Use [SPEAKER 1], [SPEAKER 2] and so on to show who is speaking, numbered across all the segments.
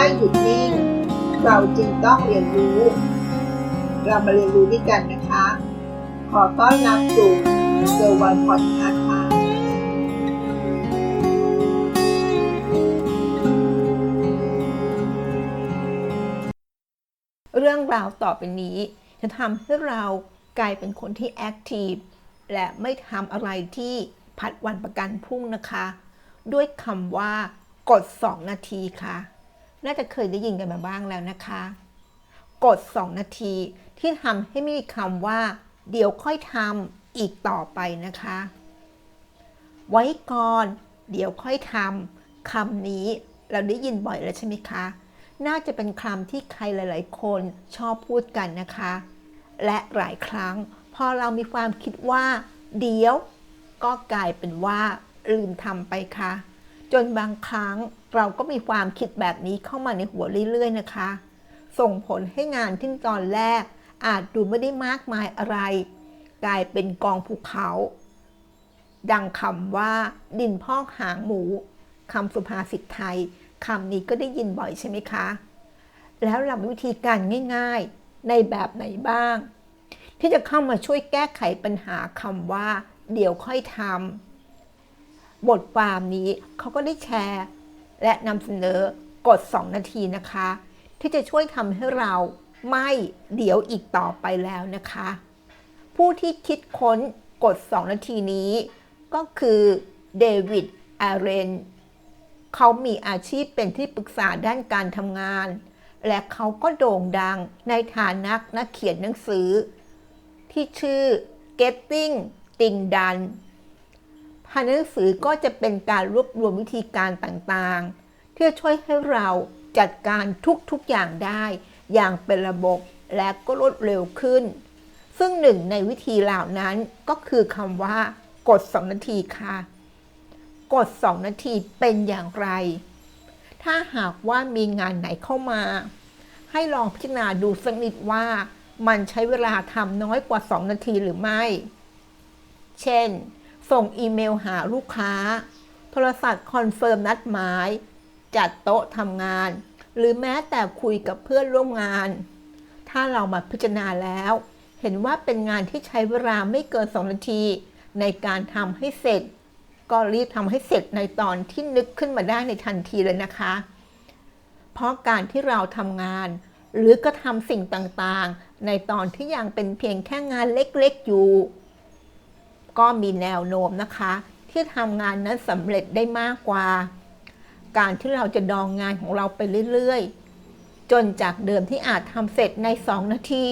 [SPEAKER 1] ไม่หยุดนิ่ง เราจึงต้องเรียนรู้ เรามาเรียนรู้ด้วยกันนะคะ ขอต้อนรับสู่เซอร์วันพอดคาส์ค่ะ
[SPEAKER 2] เรื่องราวต่อไปนี้ จะทำให้เรากลายเป็นคนที่แอคทีฟและไม่ทำอะไรที่ผัดวันประกันพรุ่งนะคะ ด้วยคำว่ากด 2 นาทีค่ะ น่าจะเคยได้ยินกันมาบ้างแล้วนะคะกด2นาทีที่ทำให้ไม่มีคำว่า เดี๋ยวค่อยทำอีกต่อไปนะคะ ไว้ก่อน เดี๋ยวค่อยทำคำนี้เราได้ยินบ่อยแล้วใช่ไหมคะ น่าจะเป็นคำที่ใครหลาย ๆ คนชอบพูดกันนะคะ และหลายครั้ง พอเรามีความคิดว่า เดี๋ยว ก็กลายเป็นว่า ลืมทำไปค่ะ จนบางครั้งเราก็มีความคิดแบบนี้เข้ามาในหัวเรื่อยๆนะคะ ส่งผลให้งานที่ตอนแรก อาจดูไม่ได้มากมายอะไร กลายเป็นกองภูเขา ดังคำว่า ดินพอกหางหมูคำสุภาษิตไทยคำนี้ก็ได้ยินบ่อยใช่ไหมคะ แล้วเรามีวิธีการง่ายๆ ในแบบไหนบ้าง ที่จะเข้ามาช่วยแก้ไขปัญหาคำว่า เดี๋ยวค่อยทำ บทความนี้เขาก็ได้แชร์ และนำเสนอกด 2 นาทีนะคะ ที่จะช่วยทำให้เราไม่เดี๋ยวอีกต่อไปแล้วนะคะ ผู้ที่คิดค้นกด 2 นาทีนี้ ก็คือเดวิดอาเรนเขามีอาชีพเป็นที่ปรึกษาด้านการทำงาน และเขาก็โด่งดังในฐานะนักเขียนหนังสือ ที่ชื่อ Getting Things Done ภายในหนังสือก็จะเป็นการรวบรวมวิธีการต่างๆ ที่จะช่วยให้เราจัดการทุกๆอย่างได้ อย่างเป็นระบบและก็รวดเร็วขึ้น ซึ่งหนึ่งในวิธีเหล่านั้นก็คือคำว่ากด 2 นาทีค่ะ กด 2 นาทีเป็นอย่างไร ถ้าหากว่ามีงานไหนเข้ามา ให้ลองพิจารณาดูสักนิดว่ามันใช้เวลาทำน้อยกว่า 2 นาทีหรือไม่ เช่น ส่งอีเมลหาลูกค้า โทรศัพท์คอนเฟิร์มนัดหมาย จัดโต๊ะทำงาน หรือแม้แต่คุยกับเพื่อนร่วมงาน ถ้าเรามาพิจารณาแล้ว เห็นว่าเป็นงานที่ใช้เวลาไม่เกิน 2 นาที ในการทำให้เสร็จ ก็รีบทำให้เสร็จในตอนที่นึกขึ้นมาได้ในทันทีเลยนะคะ เพราะการที่เราทำงาน หรือก็ทำสิ่งต่างๆ ในตอนที่ยังเป็นเพียงแค่งานเล็กๆอยู่ ก็มีแนวโน้มนะคะ ที่ทำงานนั้นสำเร็จได้มากกว่า การที่เราจะดองงานของเราไปเรื่อยๆ จนจากเดิมที่อาจทำเสร็จใน 2 นาที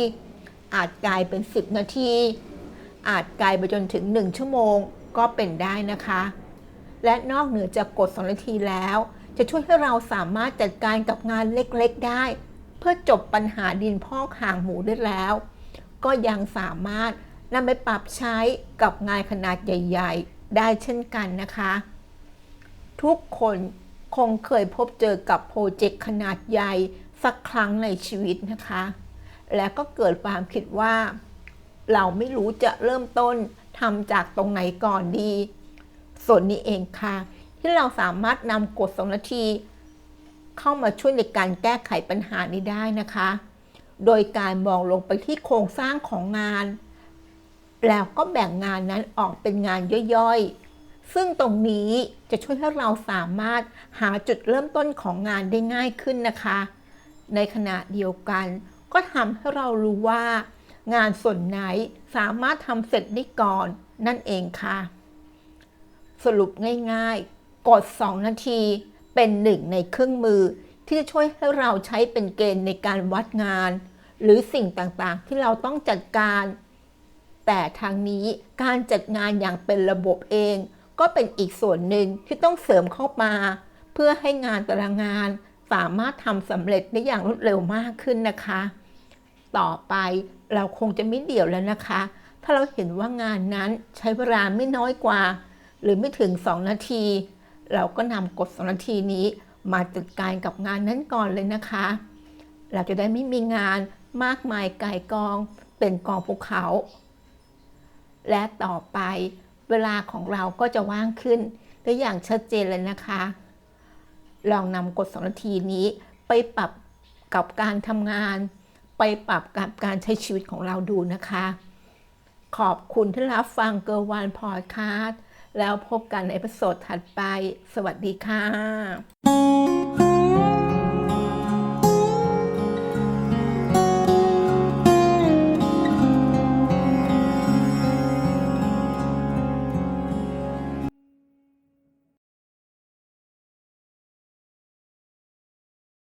[SPEAKER 2] อาจกลายเป็น 10 นาที อาจกลายไปจนถึง 1 ชั่วโมงก็เป็นได้นะคะ และนอกเหนือจากกด 2 นาทีแล้ว จะช่วยให้เราสามารถจัดการกับงานเล็กๆ ได้ เพื่อจบปัญหาดินพอกหางหมูได้แล้ว ก็ยังสามารถ นำไปปรับใช้กับงานขนาดใหญ่ ๆ ได้เช่นกันนะคะ ทุกคนคงเคยพบเจอกับโปรเจกต์ขนาดใหญ่สักครั้งในชีวิตนะคะ และก็เกิดความคิดว่า เราไม่รู้จะเริ่มต้นทำจากตรงไหนก่อนดี ส่วนนี้เองค่ะ ที่เราสามารถนำกฎ2นาที เข้ามาช่วยในการแก้ไขปัญหานี้ได้นะคะ โดยการมองลงไปที่โครงสร้างของงาน แล้วก็แบ่งงานนั้นออกเป็นงานย่อยๆ ซึ่งตรงนี้จะช่วยให้เราสามารถหาจุดเริ่มต้นของงานได้ง่ายขึ้นนะคะ ในขณะเดียวกัน ก็ทำให้เรารู้ว่า งานส่วนไหนสามารถทำเสร็จได้ก่อนนั่นเองค่ะ สรุปง่ายๆ กด 2 นาทีเป็นหนึ่งในเครื่องมือที่จะช่วยให้เราใช้เป็นเกณฑ์ในการวัดงาน หรือสิ่งต่างๆ ที่เราต้องจัดการ แต่ทางนี้การจัดงานอย่างเป็นระบบเอง ก็เป็นอีกส่วนหนึ่งที่ต้องเสริมเข้ามา เพื่อให้งานต่ละงงานสามารถทำสำเร็จได้อย่างรวดเร็วมากขึ้นนะคะ ต่อไปเราคงจะไม่เดี่ยวแล้วนะคะ ถ้าเราเห็นว่างานนั้นใช้เวลาไม่น้อยกว่า หรือไม่ถึง 2 นาที เราก็นำกฎ2นาทีนี้ มาจัดการกับงานนั้นก่อนเลยนะคะ เราจะได้ไม่มีงานมากมายไก่ายกองเป็นกองภูเขา และต่อไปเวลาของเราก็จะว่างขึ้นได้อย่างชัดเจนเลยนะคะ ลองนำกฎ2นาทีนี้ไปปรับกับการทำงาน ไปปรับกับการใช้ชีวิตของเราดูนะคะ ขอบคุณที่รับฟังเกอร์วันพอดคาสต์แล้วพบกันในเอพิโซดถัดไป สวัสดีค่ะ